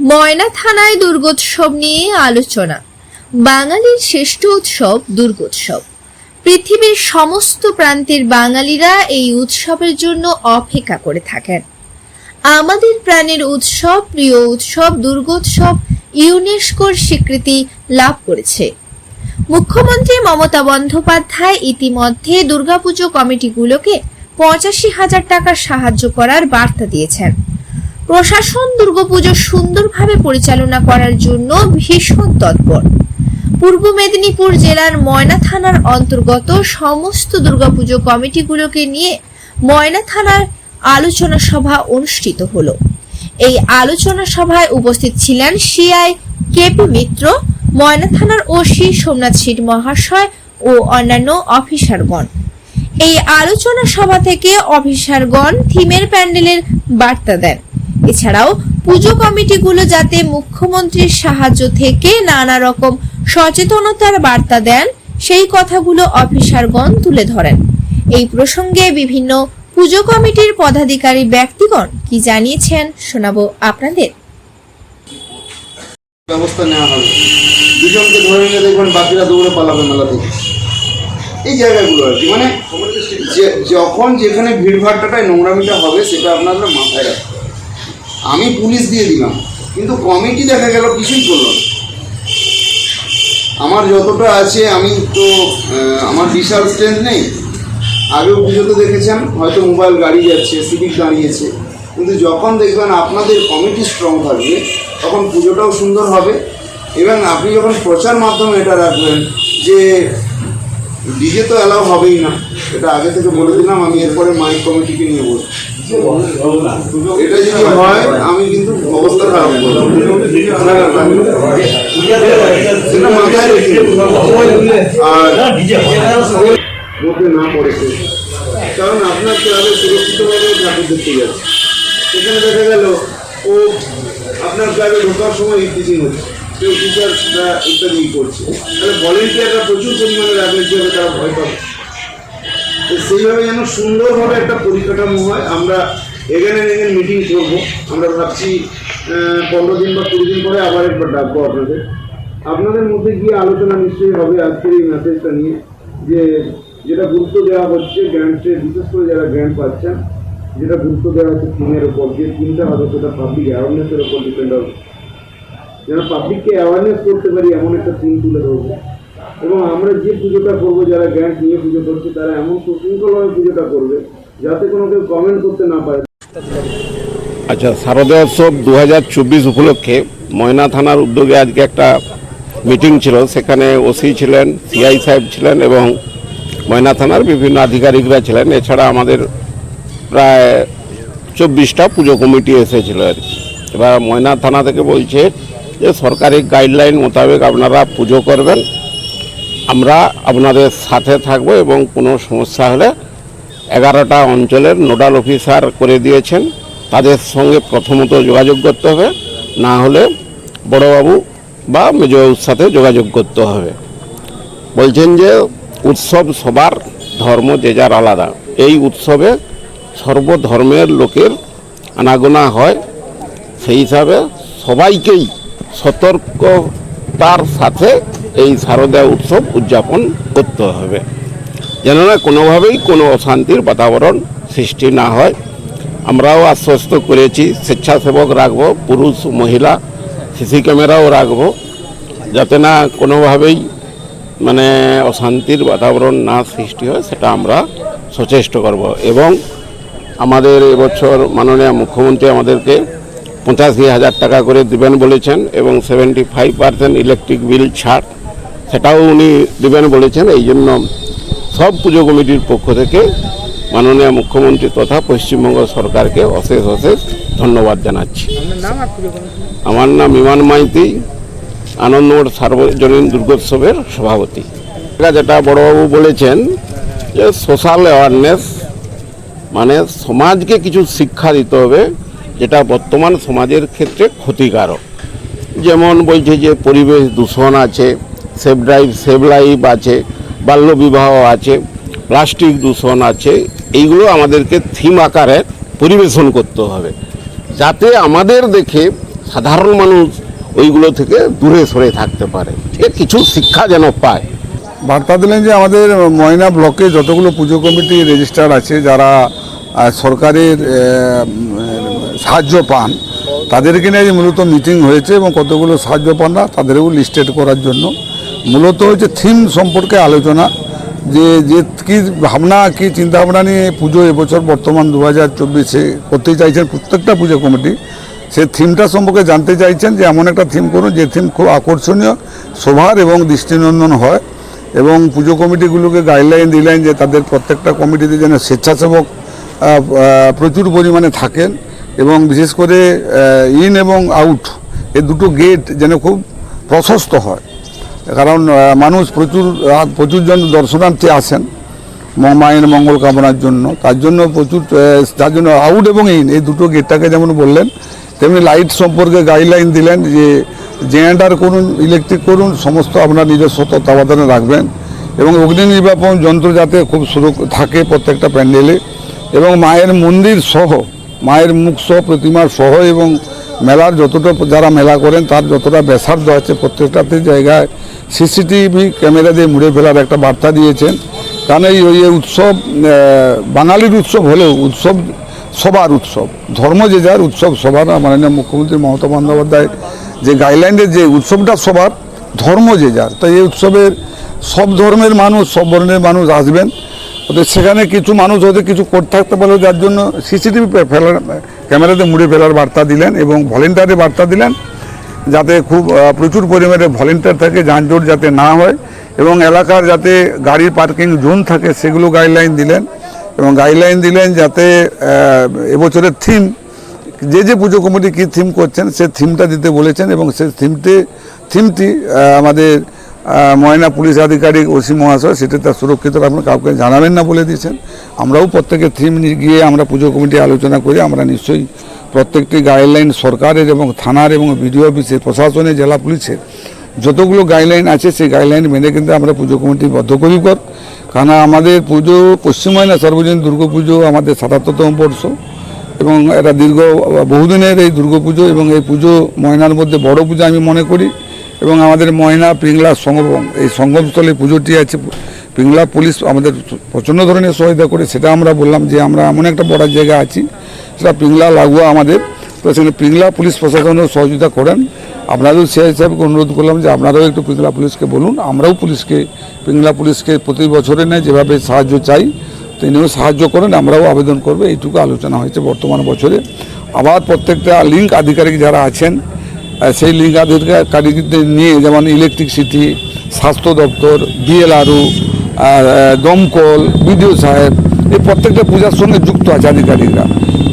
ময়না থানায় দুর্গোৎসব নিয়ে আলোচনা। বাঙালির শ্রেষ্ঠ উৎসব দুর্গোৎসব। পৃথিবীর সমস্ত প্রান্তের বাঙালিরা এই উৎসবের জন্য অপেক্ষা করে থাকেন। আমাদের প্রাণের উৎসব, প্রিয় উৎসব, দুর্গোৎসব ইউনেস্কোর স্বীকৃতি লাভ করেছে। মুখ্যমন্ত্রী মমতা বন্দ্যোপাধ্যায় ইতিমধ্যে দুর্গাপুজো কমিটিগুলোকে পঁচাশি হাজার টাকা সাহায্য করার বার্তা দিয়েছেন। প্রশাসন দুর্গাপুজো সুন্দরভাবে পরিচালনা করার জন্য ভীষণ তৎপর। পূর্ব মেদিনীপুর জেলার ময়না থানার অন্তর্গত সমস্ত দুর্গাপুজো কমিটিগুলোকে নিয়ে ময়না থানার আলোচনা সভা অনুষ্ঠিত হলো। এই আলোচনা সভায় উপস্থিত ছিলেন সিআই কেপি মিত্র, ময়না থানার ওসি সোমনাথ সিট মহাশয় ও অন্যান্য অফিসারগণ। এই আলোচনা সভা থেকে অফিসারগণ থিমের প্যান্ডেলের বার্তা দেন। এছাড়াও পুজো কমিটিগুলো যাতে মুখ্যমন্ত্রীর সাহায্য থেকে নানা রকম সচেতনতার বার্তা দেন, সেই কথাগুলো অফিসারগণ তুলে ধরেন। এই প্রসঙ্গে বিভিন্ন পুজো কমিটির পদাধিকারী ব্যক্তিগণ কি জানিয়েছেন শোনাবো আপনাদের। ব্যবস্থা নেওয়া হবে। দুজনকে ধরে নিয়ে দেখবেন বাকিরা দৌড়ে পালাবে মেলা থেকে। এই জায়গাগুলো আর কি মানে যখন যেখানে ভিড়ভাট্টাটায় নোংরামিটা হবে, সেটা আপনারা মাথায় রাখবেন আমি পুলিশ দিয়ে দিলাম। কিন্তু কমিটি দেখা গেল কিছুই করল আমার যতটা আছে, আমি তো আমার বিশাল স্ট্রেংথ নেই। আগেও পুজোতে দেখেছেন, হয়তো মোবাইল গাড়ি যাচ্ছে সিভিক দাঁড়িয়েছে। কিন্তু যখন দেখবেন আপনাদের কমিটি স্ট্রং থাকবে, তখন পুজোটাও সুন্দর হবে। এবং আপনি যখন প্রচার মাধ্যমে এটা রাখবেন যে ডিজে তো অ্যালাউ হবেই না। এটা আগে থেকে বলে দিলাম, আমি এরপরে মাইক কমিটিকে নিয়ে বলব। এটা যদি হয়, আমি কিন্তু অবস্থা খারাপ করব। আর না কারণ আপনার ক্লাবে সুরক্ষিতভাবে দেখতে সেখানে দেখা গেল, ও আপনার ক্লাবে ঢোকার সময় ইফটিচিং হচ্ছে। কেউ টিচার্সরা ইত্যাদি করছে। তাহলে ভলেন্টিয়াররা প্রচুর পরিমাণে রাজনীতি হবে তারা ভয় পাবে। তো সেইভাবে যেন সুন্দরভাবে একটা পরিকাঠামো হয়, আমরা এখানে এখানে মিটিং করব। আমরা ভাবছি পনেরো দিন বা কুড়ি দিন পরে আবার একবার ডাকবো আপনাদের। আপনাদের মধ্যে গিয়ে আলোচনা নিশ্চয়ই হবে আজকের এই মেসেজটা নিয়ে, যে যেটা গুরুত্ব দেওয়া হচ্ছে গ্র্যান্টে বিশেষ করে যারা গ্র্যান্ট পাচ্ছেন, যেটা গুরুত্ব দেওয়া হচ্ছে থিমের ওপর যে থিমটা হবে সেটা পাবলিক অ্যাওয়ারনেসের ওপর ডিপেন্ড হবে। যেন পাবলিককে অ্যাওয়ারনেস করতে পারি, এমন একটা থিম তুলে ধরবো। এবং আমরা যে পুজোটা করব, যারা গ্র্যান্ট নিয়ে পুজো করছে, তারা এমন সুশৃঙ্খলভাবে পুজোটা করবে, যাতে কোনো কেউ কমেন্ট করতে না পারে। আচ্ছা শারদীয় উৎসব দু উপলক্ষে ময়না থানার উদ্যোগে আজকে একটা মিটিং ছিল। সেখানে ওসি ছিলেন সিআই সাহেব ছিলেন এবং ময়না থানার বিভিন্ন আধিকারিকরা ছিলেন। এছাড়া আমাদের প্রায় চব্বিশটা পুজো কমিটি এসেছিল আর কি। এবার ময়না থানা থেকে বলছে যে সরকারি গাইডলাইন মোতাবেক আপনারা পুজো করবেন, আমরা আপনাদের সাথে থাকব এবং কোনো সমস্যা হলে এগারোটা অঞ্চলের নোডাল অফিসার করে দিয়েছেন। তাদের সঙ্গে প্রথমত যোগাযোগ করতে হবে, না হলে বড়বাবু বা মেজবাবুর সাথে যোগাযোগ করতে হবে। বলছেন যে উৎসব সবার ধর্ম যে যার আলাদা। এই উৎসবে সর্বধর্মের লোকের আনাগোনা হয়, সেই হিসাবে সবাইকেই সতর্কতার সাথে এই শারদা উৎসব উদযাপন করতে হবে। যেন না কোনোভাবেই কোনো অশান্তির বাতাবরণ সৃষ্টি না হয়। আমরাও আশ্বস্ত করেছি, স্বেচ্ছাসেবক রাখব, পুরুষ, মহিলা, সিসি ক্যামেরাও রাখব, যাতে না কোনোভাবেই মানে অশান্তির বাতাবরণ না সৃষ্টি হয়, সেটা আমরা সচেষ্ট করব। এবং আমাদের এবছর মাননীয় মুখ্যমন্ত্রী আমাদেরকে পঁচাশি হাজার টাকা করে দিবেন বলেছেন এবং seventy five percent electric bill ছাড়, সেটাও উনি দিবেন বলেছেন। এই জন্য সব পুজো কমিটির পক্ষ থেকে মাননীয় মুখ্যমন্ত্রী তথা পশ্চিমবঙ্গ সরকারকে অশেষ অশেষ ধন্যবাদ জানাচ্ছি। আমার নাম ইমান মাইতি আনন্দমোড় সার্বজনীন দুর্গোৎসবের সভাপতি। যেটা বড়বাবু বলেছেন যে সোশ্যাল অ্যাওয়ারনেস মানে সমাজকে কিছু শিক্ষা দিতে হবে যেটা বর্তমান সমাজের ক্ষেত্রে ক্ষতিকারক। যেমন বলছে যে পরিবেশ দূষণ আছে সেভ ড্রাইভ সেভ লাইফ আছে, বাল্যবিবাহ আছে, প্লাস্টিক দূষণ আছে, এইগুলো আমাদেরকে থিম আকারে পরিবেশন করতে হবে। যাতে আমাদের দেখে সাধারণ মানুষ ওইগুলো থেকে দূরে সরে থাকতে পারে। এ কিছু শিক্ষা যেন পায়। বার্তা দিলেন যে আমাদের ময়না ব্লকে যতগুলো পুজো কমিটি রেজিস্টার আছে, যারা সরকারের সাহায্য পান। তাদেরকে নিয়ে মূলত মিটিং হয়েছে এবং কতগুলো সাহায্য পান না তাদেরও লিস্টেড করার জন্য। মূলত হচ্ছে থিম সম্পর্কে আলোচনা, যে যে কী ভাবনা, কী চিন্তাভাবনা নিয়ে পুজো এবছর বর্তমান দু হাজার চব্বিশে করতে চাইছেন প্রত্যেকটা পুজো কমিটি সেই থিমটা সম্পর্কে জানতে চাইছেন যে এমন একটা থিম করুন, যে থিম খুব আকর্ষণীয়, শোভার এবং দৃষ্টিনন্দন হয় এবং পুজো কমিটিগুলোকে গাইডলাইন দিলেন যে তাদের প্রত্যেকটা কমিটিতে যেন স্বেচ্ছাসেবক প্রচুর পরিমাণে থাকেন। এবং বিশেষ করে ইন এবং আউট এই দুটো গেট যেন খুব প্রশস্ত হয়। কারণ মানুষ প্রচুর আহ, প্রচুর জন দর্শনার্থী আসেন মায়ের মঙ্গল কামনার জন্য। তার জন্য প্রচুর তার জন্য আউট এবং ইন এই দুটো গেটটাকে যেমন বললেন তেমনি লাইট সম্পর্কে গাইডলাইন দিলেন যে জেনারেটার করুন ইলেকট্রিক করুন সমস্ত আপনার নিজস্ব তত্ত্বাবধানে রাখবেন এবং অগ্নি নির্বাপন যন্ত্র যাতে খুব সুরক্ষ থাকে প্রত্যেকটা প্যান্ডেলে এবং মায়ের মন্দির সহ মায়ের মুখ সহ, প্রতিমার সহ এবং মেলার যতটা যারা মেলা করেন, তার যতটা ব্যাসার্ধ আছে, প্রত্যেকটাতে জায়গায় সিসিটিভি ক্যামেরা দিয়ে মুড়ে ফেলার একটা বার্তা দিয়েছেন। কারণ এই ওই উৎসব বাঙালির উৎসব হলেও উৎসব সবার উৎসব। ধর্ম যে যার উৎসব সবার মাননীয় মুখ্যমন্ত্রী মমতা বন্দ্যোপাধ্যায় যে গাইডলাইনের যে উৎসবটা সবার, ধর্ম যে যার। তাই এই উৎসবের সব ধর্মের মানুষ, সব বর্ণের মানুষ আসবেন। সেখানে কিছু মানুষ হয়তো কিছু করতে থাকতে পারল যার জন্য সিসিটিভি ফেলার, ক্যামেরাতে মুড়ে ফেলার বার্তা দিলেন এবং ভলেন্টারের বার্তা দিলেন যাতে খুব প্রচুর পরিমাণে ভলেন্টিয়ার থাকে, যানজট যাতে না হয় এবং এলাকার যাতে গাড়ির পার্কিং জোন থাকে সেগুলো গাইডলাইন দিলেন এবং গাইডলাইন দিলেন যাতে এবছরের থিম, যে যে পুজো কমিটি কী থিম করছেন সে থিমটা দিতে বলেছেন এবং সে থিমটি থিমটি আমাদের ময়না পুলিশ আধিকারিক ওসি মহাশয়, সেটা তার সুরক্ষিত রাখবেন কাউকে জানাবেন না বলে দিয়েছেন। আমরাও প্রত্যেকের থিম গিয়ে আমরা পুজো কমিটি আলোচনা করি। আমরা নিশ্চয়ই প্রত্যেকটি গাইডলাইন সরকারের এবং থানার এবং বিডিও অফিসের প্রশাসনের জেলা পুলিশের যতগুলো গাইডলাইন আছে, সেই গাইডলাইন মেনে কিন্তু আমরা পুজো কমিটি বদ্ধপরিকর। কারণ আমাদের পুজো পশ্চিম ময়না, সর্বজনীন দুর্গা পুজো আমাদের সাতাত্তরতম বর্ষ এবং এটা দীর্ঘ বহুদিনের এই দুর্গাপুজো এবং এই পুজো ময়নার মধ্যে বড় পুজো আমি মনে করি। এবং আমাদের ময়না, পিংলা সঙ্গম এই সঙ্গমস্থলে পুজোটি আছে। পিংলা পুলিশ আমাদের প্রচণ্ড ধরনের সহায়তা করে, সেটা আমরা বললাম যে আমরা এমন একটা বড় জায়গা আছি, সেটা পিংলা লাগোয়া আমাদের। তো সেখানে পিংলা পুলিশ প্রশাসনও সহযোগিতা করেন। আপনাদেরও সে হিসাবে অনুরোধ করলাম যে আপনারাও একটু পিংলা পুলিশকে বলুন। আমরাও পুলিশকে, পিংলা পুলিশকে প্রতি বছরে নেয় যেভাবে সাহায্য চাই, তিনিও সাহায্য করেন, আমরাও আবেদন করব। এইটুকু আলোচনা হয়েছে বর্তমান বছরে। আবার প্রত্যেকটা লিঙ্ক আধিকারিক যারা আছেন সেই লিঙ্ক আধিকারিকদের নিয়ে যেমন ইলেকট্রিসিটি স্বাস্থ্য দপ্তর বিএলআরও দমকল বিডিও সাহেব, এই প্রত্যেকটা পূজার সঙ্গে যুক্ত আছে আধিকারিকরা।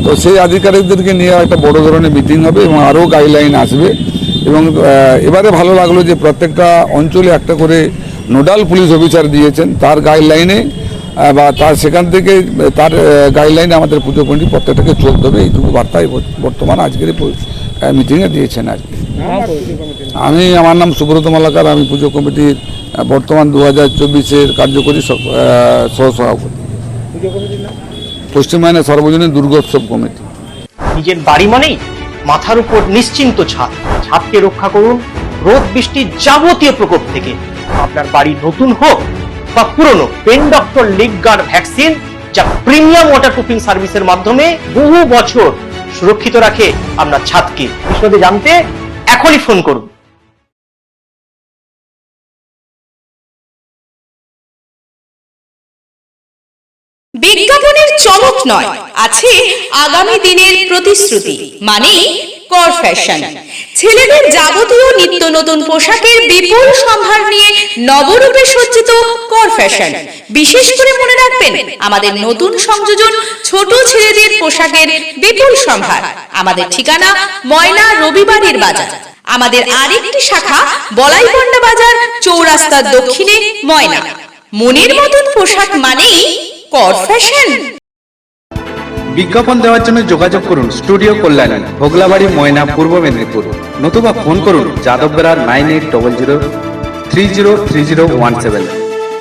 তো সেই আধিকারিকদেরকে নিয়ে একটা বড় ধরনের মিটিং হবে এবং আরও গাইডলাইন আসবে এবং এবারে ভালো লাগল যে প্রত্যেকটা অঞ্চলে একটা করে নোডাল পুলিশ অফিসার দিয়েছেন। তার গাইডলাইনে বা তার সেখান থেকে, তার গাইডলাইনে আমাদের পুজো কমিটি প্রত্যেকটাকে চলতে হবে। এইটুকু বার্তাই বর- বর্তমান আজকের মিটিংয়ে দিয়েছেন আর কি। আমি, আমার নাম সুব্রত মালাকার, আমি পুজো কমিটির বর্তমান দু হাজার চব্বিশের কার্যকরী সহসভাপতি। পশ্চিম মাইনা সর্বজনীন দুর্গোৎসব কমিটি। নিজের বাড়ি মানেই মাথার উপর নিশ্চিন্ত ছাদ। ছাদকে রক্ষা করুন রোদ বৃষ্টির যাবতীয় প্রকোপ থেকে। আপনার বাড়ি নতুন হোক বা পুরনো, pen doctor leak guard vaccine, যা প্রিমিয়াম ওয়াটার প্রুফিং সার্ভিসের মাধ্যমে বহু বছর সুরক্ষিত রাখে আপনার ছাদকে। বিশদে জানতে এখনই ফোন করুন। বিজ্ঞাপনের চমক নয়, আছে আগামী দিনের প্রতিশ্রুতি মানে কর ফ্যাশন ছেলেদের যাবতীয় নিত্য নতুন পোশাকের বিপুল সম্ভার নিয়ে নবরূপে সজ্জিত কর ফ্যাশন বিশেষ করে মনে রাখবেন, আমাদের নতুন সংযোজন ছোট ছেলেদের পোশাকের বিপুল সম্ভার। আমাদের ঠিকানা ময়না রবিবারের বাজার। আমাদের আরেকটি শাখা, বলাইপন্ডা বাজার, চৌরাস্তার দক্ষিণে ময়না। মনের মতন পোশাক মানেই কর ফ্যাশন বিজ্ঞাপন দেওয়ার জন্য যোগাযোগ করুন স্টুডিও কল্যাণী, ভোগলাবাড়ি, ময়না, পূর্ব মেদিনীপুর। নতুবা ফোন করুন Yadav Bera nine eight double zero three zero three zero one seven